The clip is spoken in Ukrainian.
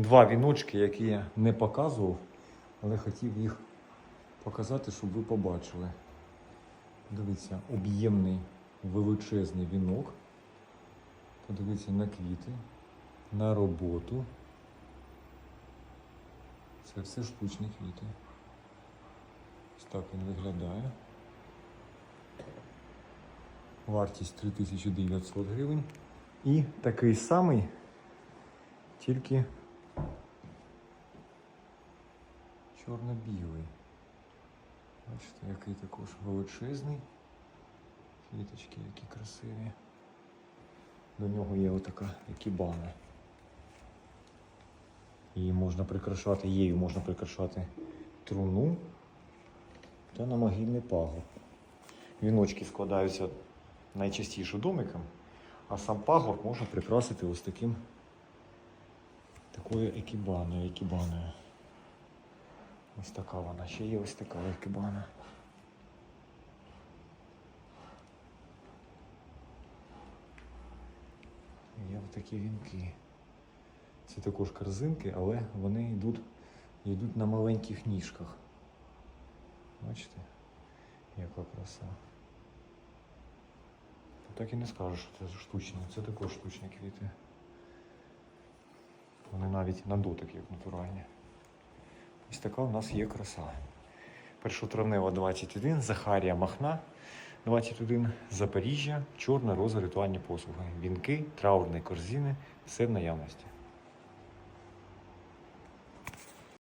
два віночки, які я не показував, але хотів їх показати, щоб ви побачили. Дивіться, об'ємний величезний вінок. Подивіться на квіти, на роботу. Це все штучні квіти. Ось так він виглядає. Вартість 3900 гривень. І такий самий, тільки чорно-білий. Бачите, який також величезний. Квіточки, які красиві. До нього є отака екібана. Її можна прикрашати, її можна прикрашати труну та на могильний пагорб. Віночки складаються найчастіше домиком, а сам пагорб можна прикрасити ось таким такою екібаною, екібаною. Ось така вона. Ще є ось така екібана. Є такі вінки. Це також корзинки, але вони йдуть, йдуть на маленьких ніжках. Бачите, яка краса. Так і не скажеш, що це штучні. Це також штучні квіти. Вони навіть на дотик як натуральні. Ось така у нас є краса. Першотравнева 21, Захарія Махна 21, Запоріжжя, чорна роза ритуальні послуги. Вінки, траурні корзини, все в наявності.